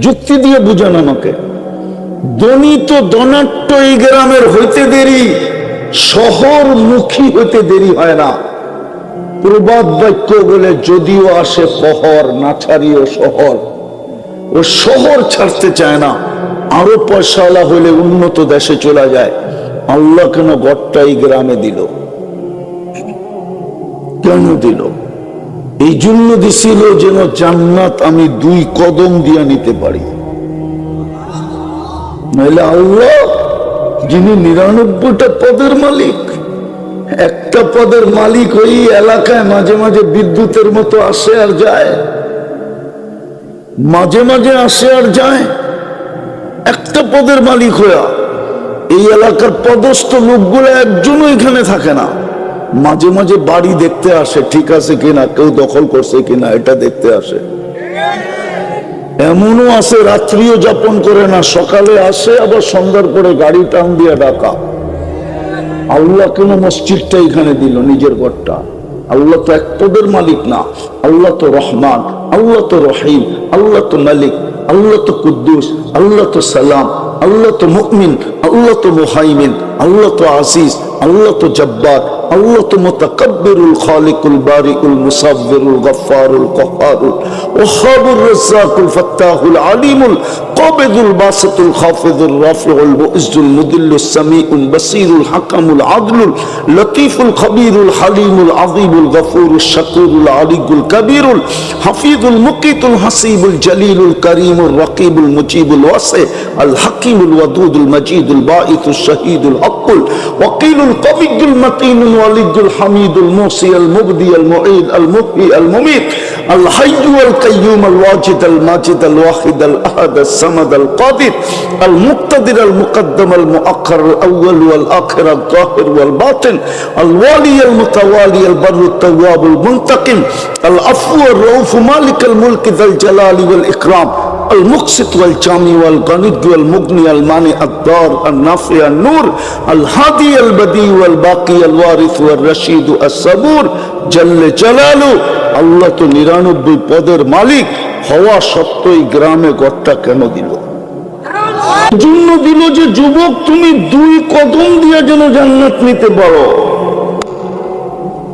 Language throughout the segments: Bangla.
যুক্তি দিয়ে বুঝান আমাকে। দনিত দনাট্য এই গ্রামের হইতে দেরি, শহরমুখী হইতে দেরি হয় না। প্রবাদ বাক্য বলে যদিও আসে শহর না ছাড়িও শহর। ও শহর ছাড়তে চায় না, আরও পয়সাওয়ালা হলে উন্নত দেশে চলে যায়। আল্লাহ কেন গড়টা এই গ্রামে দিল? কেন দিল? এই জন্য দিছিল যেন জান্নাত আমি দুই কদম দিয়া নিতে পারি। নইলে আল্লাহ, যিনি নিরানব্বইটা পদের মালিক, একটা পদের মালিক ওই এলাকায় মাঝে মাঝে বিদ্যুতের মতো আসে আর যায়। মাঝে মাঝে আসে আর যায়। একটা পদের মালিক হইয়া, এই এলাকার পদস্থ লোকগুলো একজনও এখানে থাকে না। মাঝে মাঝে বাড়ি দেখতে আসে, ঠিক আছে কিনা, কেউ দখল করছে কিনা, এটা দেখতে আসে। এমনও আছে, রাত্রিও যাপন করে না, সকালে আসে, আবার সন্ধ্যার পরে গাড়ি টান দিয়ে ডাকা। আল্লাহ কেন মসজিদটা এখানে দিল, নিজের ঘরটা। আল্লাহ তো এক পদের মালিক না, আল্লাহ তো রহমান, আল্লাহ তো রহিম, আল্লাহ তো মালিক, আল্লাহ তো কুদ্দুস, আল্লাহ তো সালাম, আল্লাহ তো মুকমিন আল্লাহ তো মুহাইমিন, আল্লাহ তো আজিজ আল্লাহ তো জব্বার আল্লাহ তো মোতাকাব্বিরুল খালিকুল বারিকুল মুসাব্বিরুল গফফারুল কহারুল ওহাবুর রাজ্জাকুল ফাত্তাহুল আলিমুল কবেদুল বাসাতুল খাফিদুল রাফিউল মুইজুল মুদিল্লুস সামিউল বাসিরুল হাকামুল আদলুল লতিফুল খবিরুল হালিমুল আযীমুল গফুরুল শাকুরুল আলিগুল কবিরুল হাফিজুল মুকিতুল হাসিবুল জলিলুল করিমুল রকিবুল মুজিবুল ওয়াসি আল হাকিমুল ওয়াদুদুল মজিদুল বাঈথুল শহীদুল হকুল ওয়াকিলুল القوي المتين الولي الحميد الموصي المبدي المعيد المحيي المميت الحي والقيوم الواجد الماجد الواحد الأحد الصمد القادر المقتدر المقدم المؤخر الأول والآخر الظاهر والباطن الوالي المتوالي البر التواب المنتقم العفو الرؤوف مالك الملك ذا الجلال والإكرام المقسط والجامع والغني والمغني المانع الدار النافع النور الهادي البديع والباقي الوارث والرشيد الصبور جل جلاله আল্লাহ তো নিরানব্বই পদের মালিক হওয়া সত্ত্বেও এই গ্রামে ঘরটা কেন দিল জন্য দিল যে যুবক তুমি দুই কদম দিয়ে যেন জান্নাত নিতে পারো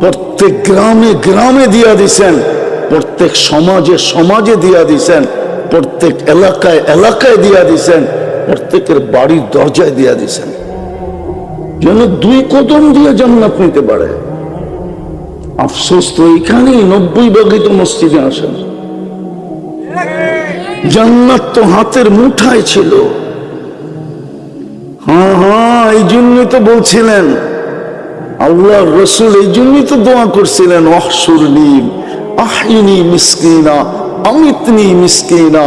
প্রত্যেক গ্রামে গ্রামে দিয়া দিছেন প্রত্যেক সমাজে সমাজে দিয়া দিছেন প্রত্যেক এলাকায় এলাকায় দিয়া দিছেন, প্রত্যেকের বাড়ির দরজায় দিয়া দিছেন। যেন দুই কদম দিয়ে জান্নাত নিতে পারে। আফসোস তো এখানেই নব্বই ভাগই তো মসজিদে আসেন। জান্নাত তো হাতের মুঠায় ছিল। হ্যাঁ হ্যাঁ এই জন্যই তো বলছিলেন। আল্লাহ রসুল এই জন্যই তো দোয়া করছিলেন অহসুরনি আহিনী মিসকিনা অমিতনি মিসকিনা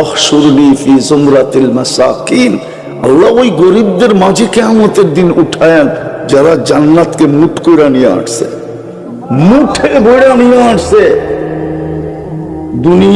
অহসুরনি ফি জুমরাতিল মাসাকিন। আল্লাহ ওই গরিবদের মাঝে কেয়ামতের দিন উঠায়েন, যারা জান্নাতকে মুঠ করে নিয়ে আসছে। মুঠে ভরে নিয়ে আসছে। দুনিয়া